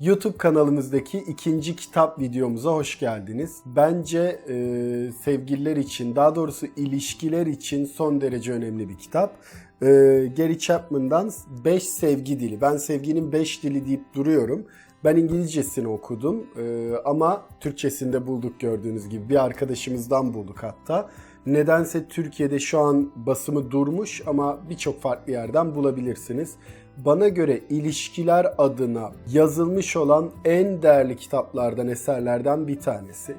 YouTube kanalımızdaki ikinci kitap videomuza hoş geldiniz. Bence e, sevgililer için, daha doğrusu ilişkiler için son derece önemli bir kitap. E, Gary Chapman'dan 5 sevgi dili. Ben sevginin 5 dili deyip duruyorum. Ben İngilizcesini okudum e, ama Türkçesinde bulduk gördüğünüz gibi. Bir arkadaşımızdan bulduk hatta. Nedense Türkiye'de şu an basımı durmuş ama birçok farklı yerden bulabilirsiniz. Bana göre ilişkiler adına yazılmış olan en değerli kitaplardan, eserlerden bir tanesi.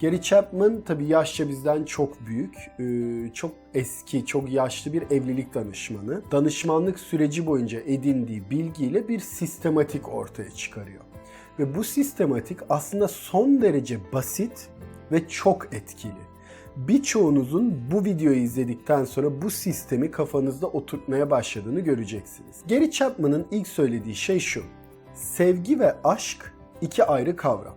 Gary Chapman tabii yaşça bizden çok büyük, e, çok eski, çok yaşlı bir evlilik danışmanı. Danışmanlık süreci boyunca edindiği bilgiyle bir sistematik ortaya çıkarıyor. Ve bu sistematik aslında son derece basit ve çok etkili. Birçoğunuzun bu videoyu izledikten sonra bu sistemi kafanızda oturtmaya başladığını göreceksiniz. Gary Chapman'ın ilk söylediği şey şu. Sevgi ve aşk iki ayrı kavram.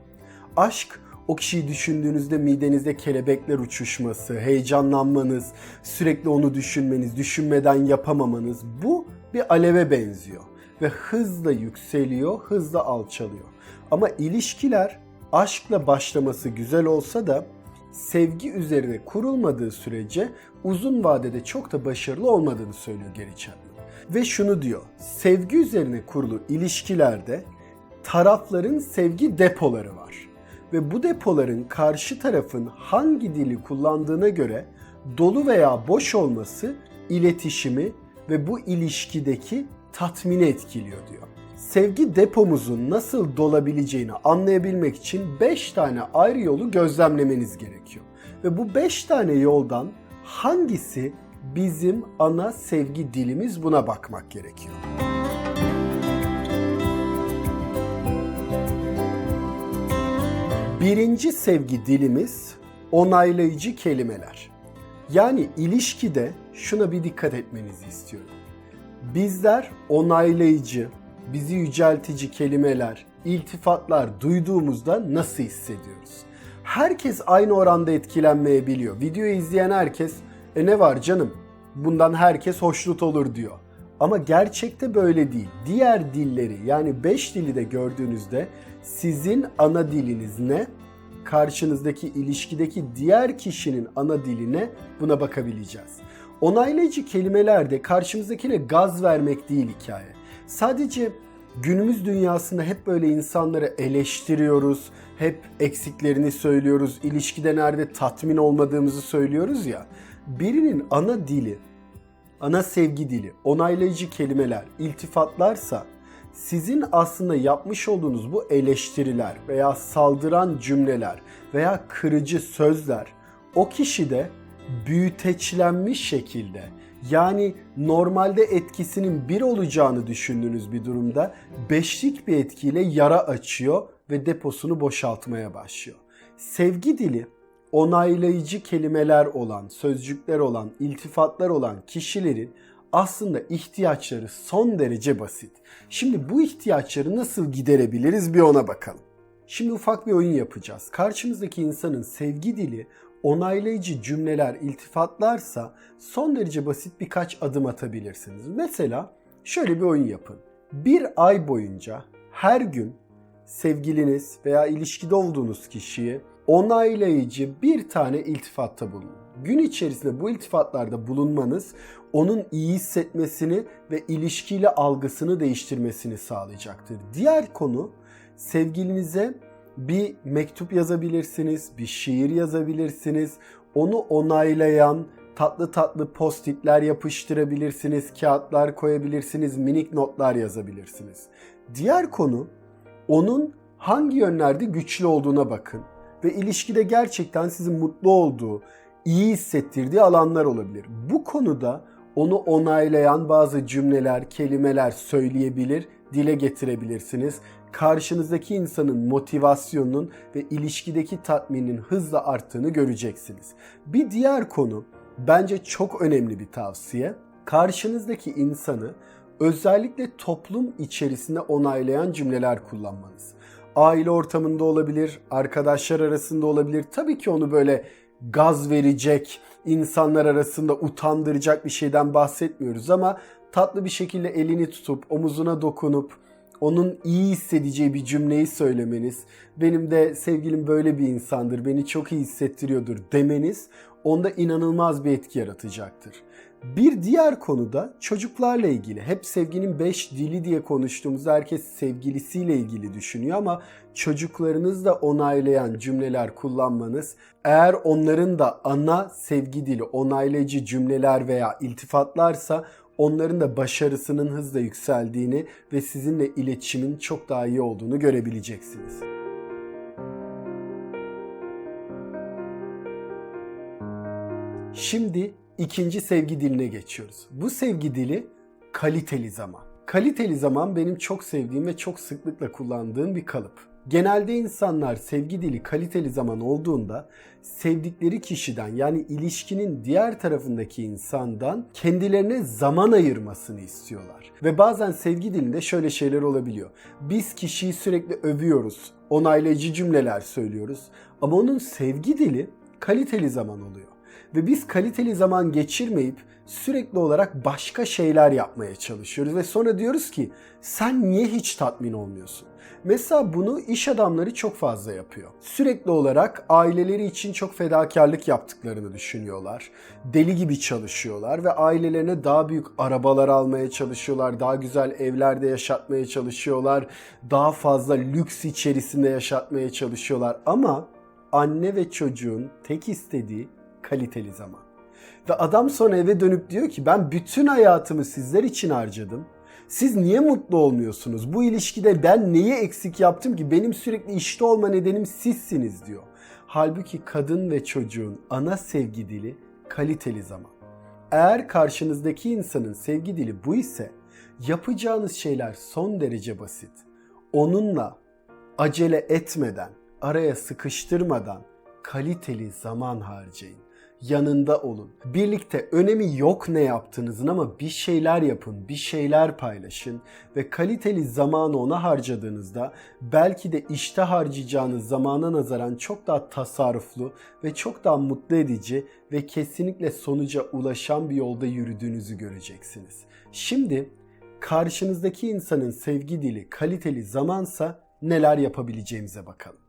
Aşk o kişiyi düşündüğünüzde midenizde kelebekler uçuşması, heyecanlanmanız, sürekli onu düşünmeniz, düşünmeden yapamamanız bu bir aleve benziyor ve hızla yükseliyor, hızla alçalıyor. Ama ilişkiler aşkla başlaması güzel olsa da sevgi üzerine kurulmadığı sürece uzun vadede çok da başarılı olmadığını söylüyor Gary Chapman. Ve şunu diyor, sevgi üzerine kurulu ilişkilerde tarafların sevgi depoları var. Ve bu depoların karşı tarafın hangi dili kullandığına göre dolu veya boş olması iletişimi ve bu ilişkideki tatmini etkiliyor diyor. Sevgi depomuzun nasıl dolabileceğini anlayabilmek için 5 tane ayrı yolu gözlemlemeniz gerekiyor. Ve bu 5 tane yoldan hangisi bizim ana sevgi dilimiz buna bakmak gerekiyor. Birinci sevgi dilimiz onaylayıcı kelimeler. Yani ilişkide şuna bir dikkat etmenizi istiyorum. Bizler onaylayıcı, bizi yüceltici kelimeler, iltifatlar duyduğumuzda nasıl hissediyoruz? Herkes aynı oranda etkilenmeyebiliyor. Videoyu izleyen herkes e ne var canım bundan herkes hoşnut olur diyor. Ama gerçekte böyle değil. Diğer dilleri yani 5 dili de gördüğünüzde sizin ana diliniz ne? Karşınızdaki ilişkideki diğer kişinin ana diline buna bakabileceğiz. Onaylayıcı kelimelerde karşımızdakine gaz vermek değil hikaye. Sadece günümüz dünyasında hep böyle insanları eleştiriyoruz, hep eksiklerini söylüyoruz, ilişkide nerede tatmin olmadığımızı söylüyoruz ya. Birinin ana dili, ana sevgi dili, onaylayıcı kelimeler, iltifatlarsa sizin aslında yapmış olduğunuz bu eleştiriler veya saldıran cümleler veya kırıcı sözler o kişide büyüteçlenmiş şekilde yani normalde etkisinin bir olacağını düşündüğünüz bir durumda beşlik bir etkiyle yara açıyor ve deposunu boşaltmaya başlıyor. Sevgi dili onaylayıcı kelimeler olan, sözcükler olan, iltifatlar olan kişilerin aslında ihtiyaçları son derece basit. Şimdi bu ihtiyaçları nasıl giderebiliriz bir ona bakalım. Şimdi ufak bir oyun yapacağız. Karşımızdaki insanın sevgi dili onaylayıcı cümleler, iltifatlarsa son derece basit birkaç adım atabilirsiniz. Mesela şöyle bir oyun yapın. Bir ay boyunca her gün sevgiliniz veya ilişkide olduğunuz kişiye onaylayıcı bir tane iltifatta bulunun. Gün içerisinde bu iltifatlarda bulunmanız onun iyi hissetmesini ve ilişkiyle algısını değiştirmesini sağlayacaktır. Diğer konu sevgilinize bir mektup yazabilirsiniz, bir şiir yazabilirsiniz. Onu onaylayan tatlı tatlı postitler yapıştırabilirsiniz, kağıtlar koyabilirsiniz, minik notlar yazabilirsiniz. Diğer konu onun hangi yönlerde güçlü olduğuna bakın ve ilişkide gerçekten sizin mutlu olduğu, iyi hissettirdiği alanlar olabilir. Bu konuda onu onaylayan bazı cümleler, kelimeler söyleyebilir, dile getirebilirsiniz. Karşınızdaki insanın motivasyonunun ve ilişkideki tatminin hızla arttığını göreceksiniz. Bir diğer konu bence çok önemli bir tavsiye. Karşınızdaki insanı özellikle toplum içerisinde onaylayan cümleler kullanmanız. Aile ortamında olabilir, arkadaşlar arasında olabilir. Tabii ki onu böyle gaz verecek, insanlar arasında utandıracak bir şeyden bahsetmiyoruz ama tatlı bir şekilde elini tutup, omuzuna dokunup, onun iyi hissedeceği bir cümleyi söylemeniz, benim de sevgilim böyle bir insandır, beni çok iyi hissettiriyordur demeniz onda inanılmaz bir etki yaratacaktır. Bir diğer konu da çocuklarla ilgili. Hep sevginin 5 dili diye konuştuğumuzda herkes sevgilisiyle ilgili düşünüyor ama çocuklarınız da onaylayan cümleler kullanmanız eğer onların da ana sevgi dili onaylayıcı cümleler veya iltifatlarsa onların da başarısının hızla yükseldiğini ve sizinle iletişimin çok daha iyi olduğunu görebileceksiniz. Şimdi ikinci sevgi diline geçiyoruz. Bu sevgi dili kaliteli zaman. Kaliteli zaman benim çok sevdiğim ve çok sıklıkla kullandığım bir kalıp. Genelde insanlar sevgi dili kaliteli zaman olduğunda sevdikleri kişiden yani ilişkinin diğer tarafındaki insandan kendilerine zaman ayırmasını istiyorlar. Ve bazen sevgi dilinde şöyle şeyler olabiliyor. Biz kişiyi sürekli övüyoruz, onaylayıcı cümleler söylüyoruz ama onun sevgi dili kaliteli zaman oluyor. Ve biz kaliteli zaman geçirmeyip sürekli olarak başka şeyler yapmaya çalışıyoruz ve sonra diyoruz ki sen niye hiç tatmin olmuyorsun? Mesela bunu iş adamları çok fazla yapıyor. Sürekli olarak aileleri için çok fedakarlık yaptıklarını düşünüyorlar. Deli gibi çalışıyorlar ve ailelerine daha büyük arabalar almaya çalışıyorlar. Daha güzel evlerde yaşatmaya çalışıyorlar. Daha fazla lüks içerisinde yaşatmaya çalışıyorlar. Ama anne ve çocuğun tek istediği kaliteli zaman. Ve adam sonra eve dönüp diyor ki ben bütün hayatımı sizler için harcadım. Siz niye mutlu olmuyorsunuz? Bu ilişkide ben neyi eksik yaptım ki? Benim sürekli işte olma nedenim sizsiniz diyor. Halbuki kadın ve çocuğun ana sevgi dili kaliteli zaman. Eğer karşınızdaki insanın sevgi dili bu ise yapacağınız şeyler son derece basit. Onunla acele etmeden, araya sıkıştırmadan kaliteli zaman harcayın yanında olun. Birlikte önemi yok ne yaptığınızın ama bir şeyler yapın, bir şeyler paylaşın ve kaliteli zamanı ona harcadığınızda belki de işte harcayacağınız zamana nazaran çok daha tasarruflu ve çok daha mutlu edici ve kesinlikle sonuca ulaşan bir yolda yürüdüğünüzü göreceksiniz. Şimdi karşınızdaki insanın sevgi dili kaliteli zamansa neler yapabileceğimize bakalım.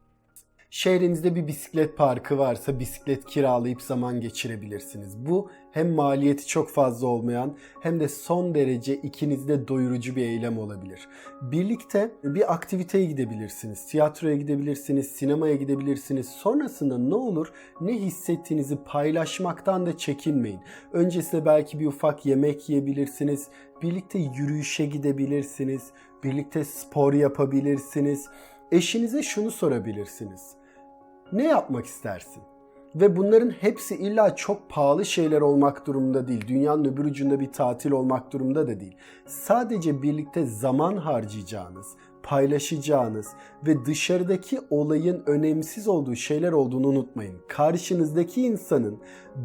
Şehrinizde bir bisiklet parkı varsa bisiklet kiralayıp zaman geçirebilirsiniz. Bu hem maliyeti çok fazla olmayan hem de son derece ikinizde doyurucu bir eylem olabilir. Birlikte bir aktiviteye gidebilirsiniz, tiyatroya gidebilirsiniz, sinemaya gidebilirsiniz. Sonrasında ne olur ne hissettiğinizi paylaşmaktan da çekinmeyin. Öncesinde belki bir ufak yemek yiyebilirsiniz, birlikte yürüyüşe gidebilirsiniz, birlikte spor yapabilirsiniz. Eşinize şunu sorabilirsiniz ne yapmak istersin? Ve bunların hepsi illa çok pahalı şeyler olmak durumunda değil. Dünyanın öbür ucunda bir tatil olmak durumunda da değil. Sadece birlikte zaman harcayacağınız, paylaşacağınız ve dışarıdaki olayın önemsiz olduğu şeyler olduğunu unutmayın. Karşınızdaki insanın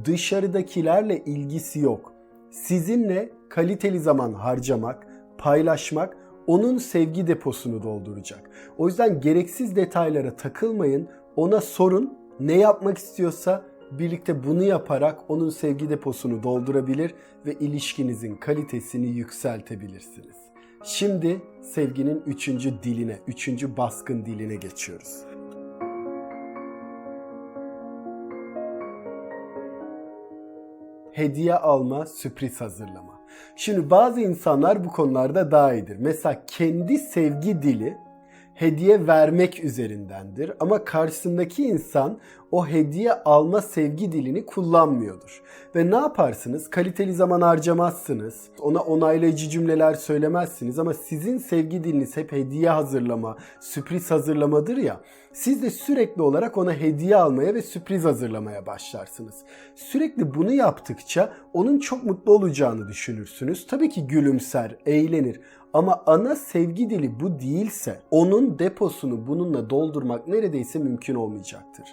dışarıdakilerle ilgisi yok. Sizinle kaliteli zaman harcamak, paylaşmak onun sevgi deposunu dolduracak. O yüzden gereksiz detaylara takılmayın. Ona sorun ne yapmak istiyorsa birlikte bunu yaparak onun sevgi deposunu doldurabilir ve ilişkinizin kalitesini yükseltebilirsiniz. Şimdi sevginin üçüncü diline, üçüncü baskın diline geçiyoruz. Hediye alma, sürpriz hazırlama. Şimdi bazı insanlar bu konularda daha iyidir. Mesela kendi sevgi dili hediye vermek üzerindendir. Ama karşısındaki insan o hediye alma sevgi dilini kullanmıyordur. Ve ne yaparsınız? Kaliteli zaman harcamazsınız. Ona onaylayıcı cümleler söylemezsiniz ama sizin sevgi diliniz hep hediye hazırlama, sürpriz hazırlamadır ya. Siz de sürekli olarak ona hediye almaya ve sürpriz hazırlamaya başlarsınız. Sürekli bunu yaptıkça onun çok mutlu olacağını düşünürsünüz. Tabii ki gülümser, eğlenir ama ana sevgi dili bu değilse onun deposunu bununla doldurmak neredeyse mümkün olmayacaktır.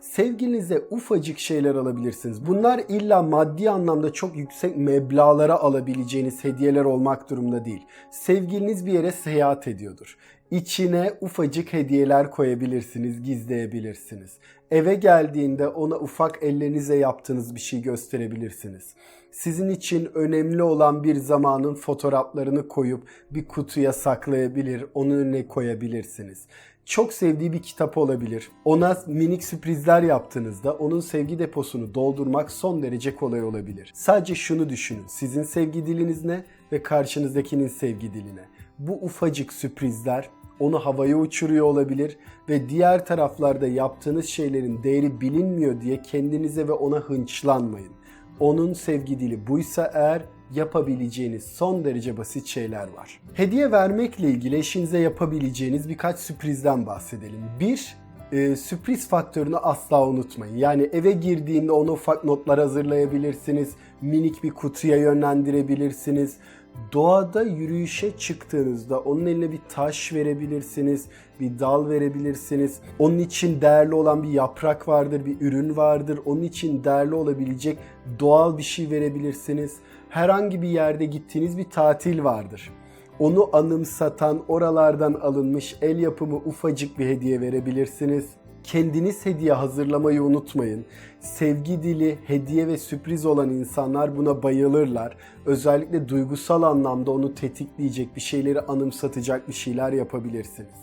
Sevgilinize ufacık şeyler alabilirsiniz. Bunlar illa maddi anlamda çok yüksek meblağlara alabileceğiniz hediyeler olmak durumunda değil. Sevgiliniz bir yere seyahat ediyordur İçine ufacık hediyeler koyabilirsiniz, gizleyebilirsiniz. Eve geldiğinde ona ufak ellerinize yaptığınız bir şey gösterebilirsiniz. Sizin için önemli olan bir zamanın fotoğraflarını koyup bir kutuya saklayabilir, onun önüne koyabilirsiniz. Çok sevdiği bir kitap olabilir. Ona minik sürprizler yaptığınızda onun sevgi deposunu doldurmak son derece kolay olabilir. Sadece şunu düşünün. Sizin sevgi diliniz ne ve karşınızdakinin sevgi diline. Bu ufacık sürprizler onu havaya uçuruyor olabilir ve diğer taraflarda yaptığınız şeylerin değeri bilinmiyor diye kendinize ve ona hınçlanmayın. Onun sevgi dili buysa eğer yapabileceğiniz son derece basit şeyler var. Hediye vermekle ilgili eşinize yapabileceğiniz birkaç sürprizden bahsedelim. Bir, e, sürpriz faktörünü asla unutmayın. Yani eve girdiğinde ona ufak notlar hazırlayabilirsiniz, minik bir kutuya yönlendirebilirsiniz. Doğada yürüyüşe çıktığınızda onun eline bir taş verebilirsiniz, bir dal verebilirsiniz. Onun için değerli olan bir yaprak vardır, bir ürün vardır. Onun için değerli olabilecek doğal bir şey verebilirsiniz. Herhangi bir yerde gittiğiniz bir tatil vardır. Onu anımsatan oralardan alınmış el yapımı ufacık bir hediye verebilirsiniz. Kendiniz hediye hazırlamayı unutmayın. Sevgi dili, hediye ve sürpriz olan insanlar buna bayılırlar. Özellikle duygusal anlamda onu tetikleyecek bir şeyleri anımsatacak bir şeyler yapabilirsiniz.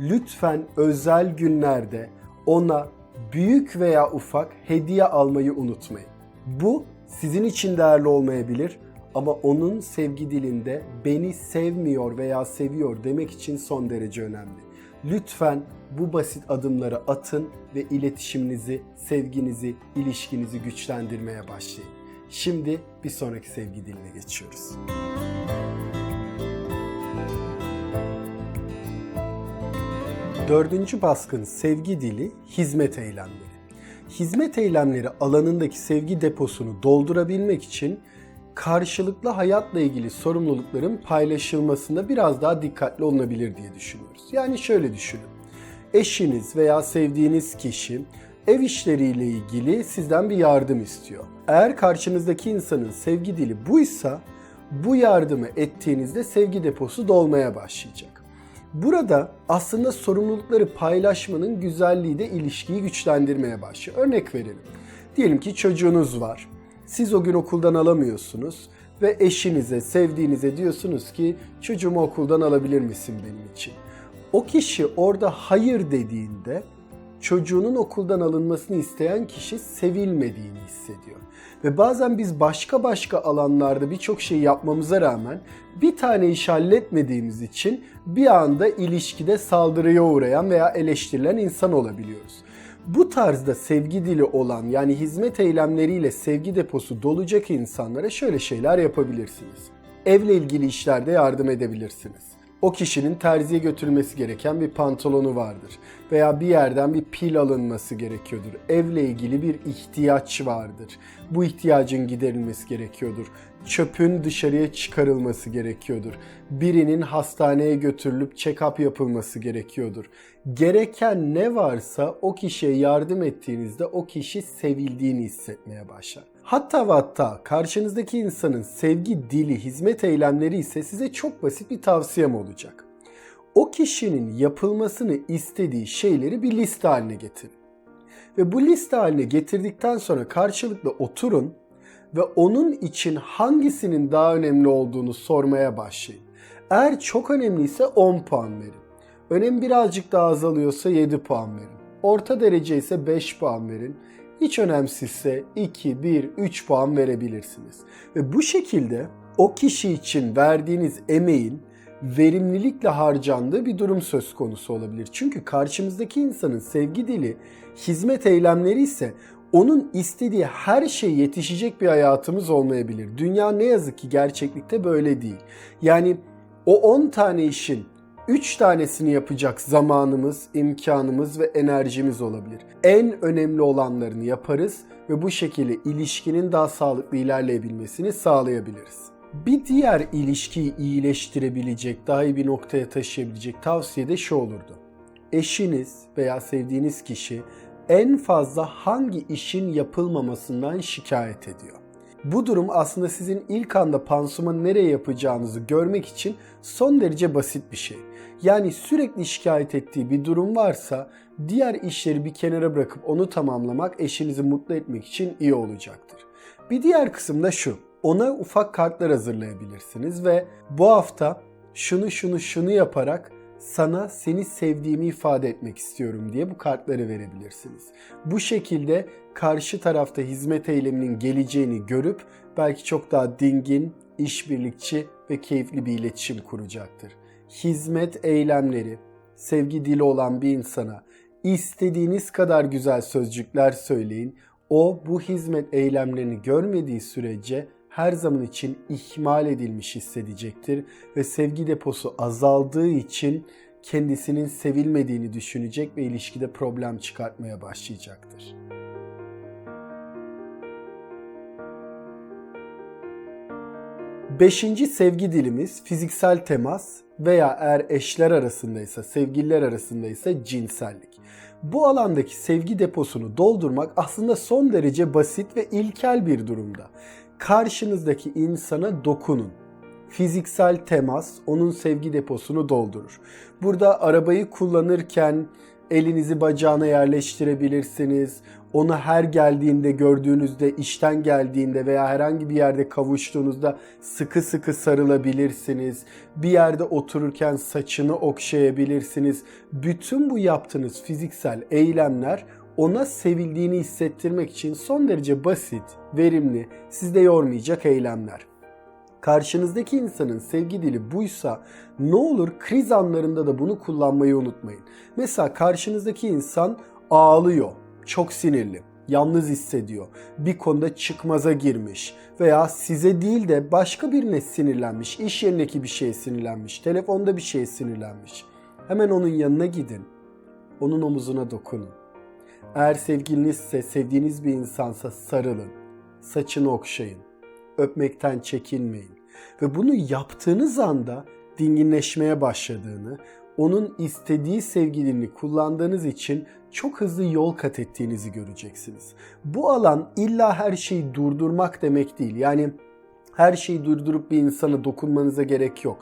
Lütfen özel günlerde ona büyük veya ufak hediye almayı unutmayın. Bu sizin için değerli olmayabilir ama onun sevgi dilinde beni sevmiyor veya seviyor demek için son derece önemli. Lütfen bu basit adımları atın ve iletişiminizi, sevginizi, ilişkinizi güçlendirmeye başlayın. Şimdi bir sonraki sevgi diline geçiyoruz. Dördüncü baskın sevgi dili hizmet eylemleri. Hizmet eylemleri alanındaki sevgi deposunu doldurabilmek için karşılıklı hayatla ilgili sorumlulukların paylaşılmasında biraz daha dikkatli olunabilir diye düşünüyoruz. Yani şöyle düşünün. Eşiniz veya sevdiğiniz kişi ev işleriyle ilgili sizden bir yardım istiyor. Eğer karşınızdaki insanın sevgi dili buysa bu yardımı ettiğinizde sevgi deposu dolmaya başlayacak. Burada aslında sorumlulukları paylaşmanın güzelliği de ilişkiyi güçlendirmeye başlıyor. Örnek verelim. Diyelim ki çocuğunuz var. Siz o gün okuldan alamıyorsunuz ve eşinize, sevdiğinize diyorsunuz ki çocuğumu okuldan alabilir misin benim için? O kişi orada hayır dediğinde çocuğunun okuldan alınmasını isteyen kişi sevilmediğini hissediyor. Ve bazen biz başka başka alanlarda birçok şey yapmamıza rağmen bir tane iş halletmediğimiz için bir anda ilişkide saldırıya uğrayan veya eleştirilen insan olabiliyoruz. Bu tarzda sevgi dili olan yani hizmet eylemleriyle sevgi deposu dolacak insanlara şöyle şeyler yapabilirsiniz. Evle ilgili işlerde yardım edebilirsiniz o kişinin terziye götürülmesi gereken bir pantolonu vardır. Veya bir yerden bir pil alınması gerekiyordur. Evle ilgili bir ihtiyaç vardır. Bu ihtiyacın giderilmesi gerekiyordur. Çöpün dışarıya çıkarılması gerekiyordur. Birinin hastaneye götürülüp check-up yapılması gerekiyordur. Gereken ne varsa o kişiye yardım ettiğinizde o kişi sevildiğini hissetmeye başlar. Hatta ve hatta karşınızdaki insanın sevgi dili, hizmet eylemleri ise size çok basit bir tavsiyem olacak. O kişinin yapılmasını istediği şeyleri bir liste haline getirin. Ve bu liste haline getirdikten sonra karşılıklı oturun ve onun için hangisinin daha önemli olduğunu sormaya başlayın. Eğer çok önemliyse 10 puan verin. Önem birazcık daha azalıyorsa 7 puan verin. Orta derece ise 5 puan verin hiç önemsizse 2, 1, 3 puan verebilirsiniz. Ve bu şekilde o kişi için verdiğiniz emeğin verimlilikle harcandığı bir durum söz konusu olabilir. Çünkü karşımızdaki insanın sevgi dili, hizmet eylemleri ise onun istediği her şey yetişecek bir hayatımız olmayabilir. Dünya ne yazık ki gerçeklikte böyle değil. Yani o 10 tane işin 3 tanesini yapacak zamanımız, imkanımız ve enerjimiz olabilir. En önemli olanlarını yaparız ve bu şekilde ilişkinin daha sağlıklı ilerleyebilmesini sağlayabiliriz. Bir diğer ilişkiyi iyileştirebilecek, daha iyi bir noktaya taşıyabilecek tavsiye de şu olurdu. Eşiniz veya sevdiğiniz kişi en fazla hangi işin yapılmamasından şikayet ediyor? Bu durum aslında sizin ilk anda pansumanı nereye yapacağınızı görmek için son derece basit bir şey. Yani sürekli şikayet ettiği bir durum varsa diğer işleri bir kenara bırakıp onu tamamlamak eşinizi mutlu etmek için iyi olacaktır. Bir diğer kısım da şu. Ona ufak kartlar hazırlayabilirsiniz ve bu hafta şunu şunu şunu yaparak sana seni sevdiğimi ifade etmek istiyorum diye bu kartları verebilirsiniz. Bu şekilde karşı tarafta hizmet eyleminin geleceğini görüp belki çok daha dingin, işbirlikçi ve keyifli bir iletişim kuracaktır. Hizmet eylemleri, sevgi dili olan bir insana istediğiniz kadar güzel sözcükler söyleyin. O bu hizmet eylemlerini görmediği sürece her zaman için ihmal edilmiş hissedecektir ve sevgi deposu azaldığı için kendisinin sevilmediğini düşünecek ve ilişkide problem çıkartmaya başlayacaktır. Beşinci sevgi dilimiz fiziksel temas veya eğer eşler arasındaysa, sevgililer arasındaysa cinsellik. Bu alandaki sevgi deposunu doldurmak aslında son derece basit ve ilkel bir durumda karşınızdaki insana dokunun. Fiziksel temas onun sevgi deposunu doldurur. Burada arabayı kullanırken elinizi bacağına yerleştirebilirsiniz. Onu her geldiğinde, gördüğünüzde, işten geldiğinde veya herhangi bir yerde kavuştuğunuzda sıkı sıkı sarılabilirsiniz. Bir yerde otururken saçını okşayabilirsiniz. Bütün bu yaptığınız fiziksel eylemler ona sevildiğini hissettirmek için son derece basit, verimli, sizde yormayacak eylemler. Karşınızdaki insanın sevgi dili buysa ne olur kriz anlarında da bunu kullanmayı unutmayın. Mesela karşınızdaki insan ağlıyor, çok sinirli, yalnız hissediyor, bir konuda çıkmaza girmiş veya size değil de başka birine sinirlenmiş, iş yerindeki bir şeye sinirlenmiş, telefonda bir şeye sinirlenmiş. Hemen onun yanına gidin, onun omuzuna dokunun eğer sevgilinizse, sevdiğiniz bir insansa sarılın, saçını okşayın, öpmekten çekinmeyin. Ve bunu yaptığınız anda dinginleşmeye başladığını, onun istediği sevgilini kullandığınız için çok hızlı yol kat ettiğinizi göreceksiniz. Bu alan illa her şeyi durdurmak demek değil. Yani her şeyi durdurup bir insana dokunmanıza gerek yok.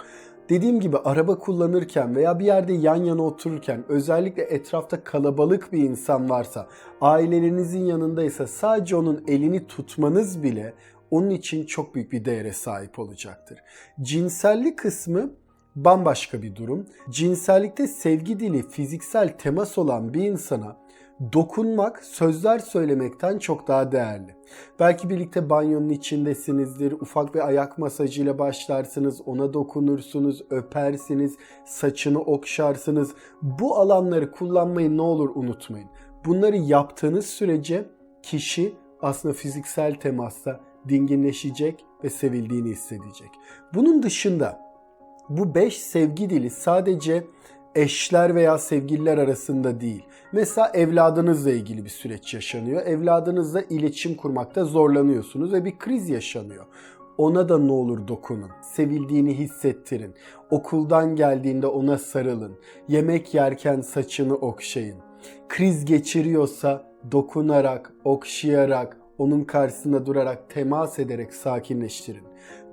Dediğim gibi araba kullanırken veya bir yerde yan yana otururken özellikle etrafta kalabalık bir insan varsa, ailelerinizin yanındaysa sadece onun elini tutmanız bile onun için çok büyük bir değere sahip olacaktır. Cinsellik kısmı bambaşka bir durum. Cinsellikte sevgi dili, fiziksel temas olan bir insana dokunmak sözler söylemekten çok daha değerli. Belki birlikte banyonun içindesinizdir, ufak bir ayak masajıyla başlarsınız, ona dokunursunuz, öpersiniz, saçını okşarsınız. Bu alanları kullanmayı ne olur unutmayın. Bunları yaptığınız sürece kişi aslında fiziksel temasta dinginleşecek ve sevildiğini hissedecek. Bunun dışında bu beş sevgi dili sadece eşler veya sevgililer arasında değil. Mesela evladınızla ilgili bir süreç yaşanıyor. Evladınızla iletişim kurmakta zorlanıyorsunuz ve bir kriz yaşanıyor. Ona da ne olur dokunun. Sevildiğini hissettirin. Okuldan geldiğinde ona sarılın. Yemek yerken saçını okşayın. Kriz geçiriyorsa dokunarak, okşayarak, onun karşısında durarak, temas ederek sakinleştirin.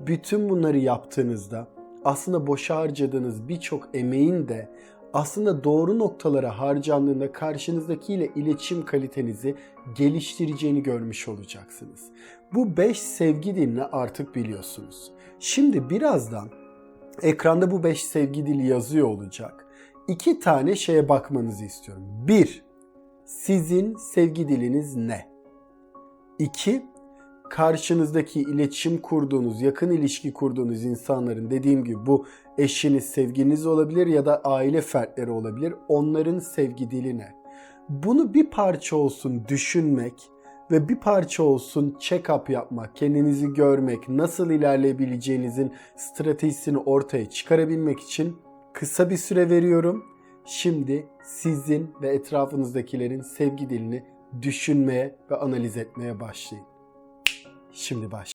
Bütün bunları yaptığınızda aslında boşa harcadığınız birçok emeğin de aslında doğru noktalara harcandığında karşınızdakiyle iletişim kalitenizi geliştireceğini görmüş olacaksınız. Bu 5 sevgi dilini artık biliyorsunuz. Şimdi birazdan ekranda bu 5 sevgi dili yazıyor olacak. İki tane şeye bakmanızı istiyorum. Bir, sizin sevgi diliniz ne? İki, karşınızdaki iletişim kurduğunuz, yakın ilişki kurduğunuz insanların dediğim gibi bu eşiniz, sevginiz olabilir ya da aile fertleri olabilir. Onların sevgi dili ne? Bunu bir parça olsun düşünmek ve bir parça olsun check-up yapmak, kendinizi görmek, nasıl ilerleyebileceğinizin stratejisini ortaya çıkarabilmek için kısa bir süre veriyorum. Şimdi sizin ve etrafınızdakilerin sevgi dilini düşünmeye ve analiz etmeye başlayın. Şimdi baş.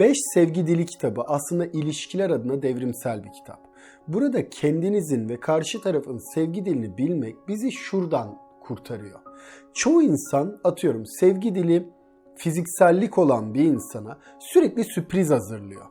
5 Sevgi Dili kitabı aslında ilişkiler adına devrimsel bir kitap. Burada kendinizin ve karşı tarafın sevgi dilini bilmek bizi şuradan kurtarıyor. Çoğu insan atıyorum sevgi dili fiziksellik olan bir insana sürekli sürpriz hazırlıyor.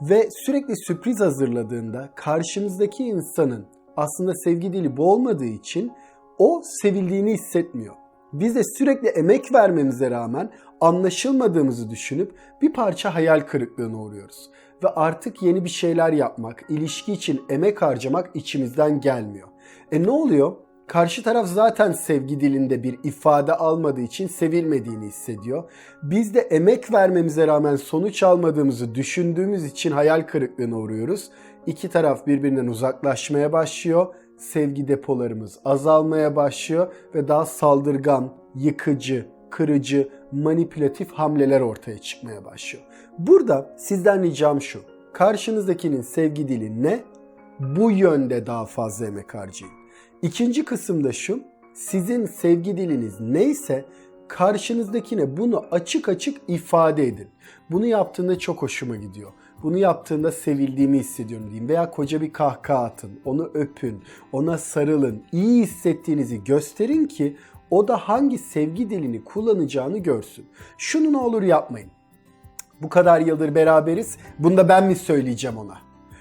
Ve sürekli sürpriz hazırladığında karşımızdaki insanın aslında sevgi dili bu olmadığı için o sevildiğini hissetmiyor. Biz sürekli emek vermemize rağmen anlaşılmadığımızı düşünüp bir parça hayal kırıklığına uğruyoruz. Ve artık yeni bir şeyler yapmak, ilişki için emek harcamak içimizden gelmiyor. E ne oluyor? Karşı taraf zaten sevgi dilinde bir ifade almadığı için sevilmediğini hissediyor. Biz de emek vermemize rağmen sonuç almadığımızı düşündüğümüz için hayal kırıklığına uğruyoruz. İki taraf birbirinden uzaklaşmaya başlıyor. Sevgi depolarımız azalmaya başlıyor ve daha saldırgan, yıkıcı, kırıcı, manipülatif hamleler ortaya çıkmaya başlıyor. Burada sizden ricam şu. Karşınızdakinin sevgi dili ne? Bu yönde daha fazla emek harcayın. İkinci kısımda şu. Sizin sevgi diliniz neyse karşınızdakine bunu açık açık ifade edin. Bunu yaptığında çok hoşuma gidiyor. Bunu yaptığında sevildiğimi hissediyorum diyeyim. Veya koca bir kahkaha atın, onu öpün, ona sarılın. İyi hissettiğinizi gösterin ki o da hangi sevgi dilini kullanacağını görsün. Şunu ne olur yapmayın. Bu kadar yıldır beraberiz. Bunda ben mi söyleyeceğim ona?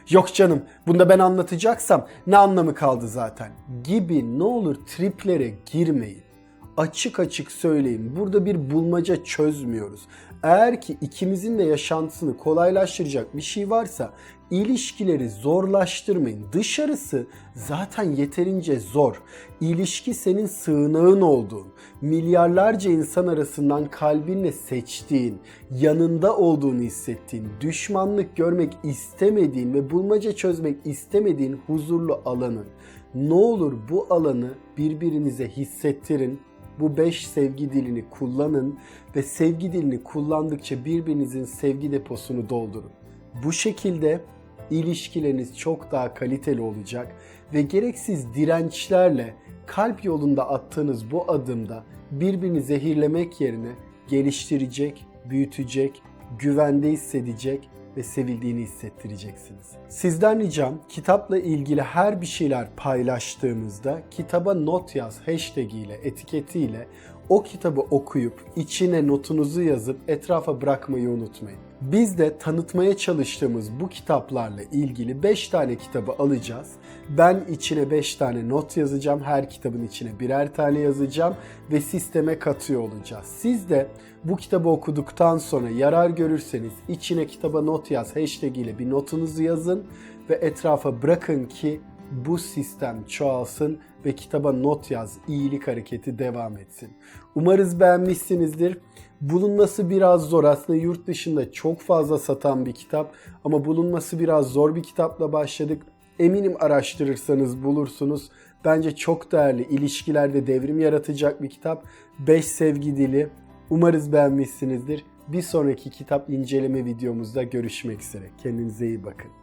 Yok canım bunda ben anlatacaksam ne anlamı kaldı zaten gibi ne olur triplere girmeyin. Açık açık söyleyin. Burada bir bulmaca çözmüyoruz. Eğer ki ikimizin de yaşantısını kolaylaştıracak bir şey varsa ilişkileri zorlaştırmayın. Dışarısı zaten yeterince zor. İlişki senin sığınağın olduğun, milyarlarca insan arasından kalbinle seçtiğin, yanında olduğunu hissettiğin, düşmanlık görmek istemediğin ve bulmaca çözmek istemediğin huzurlu alanın. Ne olur bu alanı birbirinize hissettirin, bu beş sevgi dilini kullanın ve sevgi dilini kullandıkça birbirinizin sevgi deposunu doldurun. Bu şekilde ilişkileriniz çok daha kaliteli olacak ve gereksiz dirençlerle kalp yolunda attığınız bu adımda birbirini zehirlemek yerine geliştirecek, büyütecek, güvende hissedecek ve sevildiğini hissettireceksiniz. Sizden ricam kitapla ilgili her bir şeyler paylaştığımızda kitaba not yaz hashtag ile etiketiyle o kitabı okuyup içine notunuzu yazıp etrafa bırakmayı unutmayın. Biz de tanıtmaya çalıştığımız bu kitaplarla ilgili 5 tane kitabı alacağız. Ben içine 5 tane not yazacağım. Her kitabın içine birer tane yazacağım ve sisteme katıyor olacağız. Siz de bu kitabı okuduktan sonra yarar görürseniz içine kitaba not yaz hashtag ile bir notunuzu yazın ve etrafa bırakın ki bu sistem çoğalsın ve kitaba not yaz, iyilik hareketi devam etsin. Umarız beğenmişsinizdir. Bulunması biraz zor. Aslında yurt dışında çok fazla satan bir kitap ama bulunması biraz zor bir kitapla başladık. Eminim araştırırsanız bulursunuz. Bence çok değerli, ilişkilerde devrim yaratacak bir kitap. 5 sevgi dili. Umarız beğenmişsinizdir. Bir sonraki kitap inceleme videomuzda görüşmek üzere. Kendinize iyi bakın.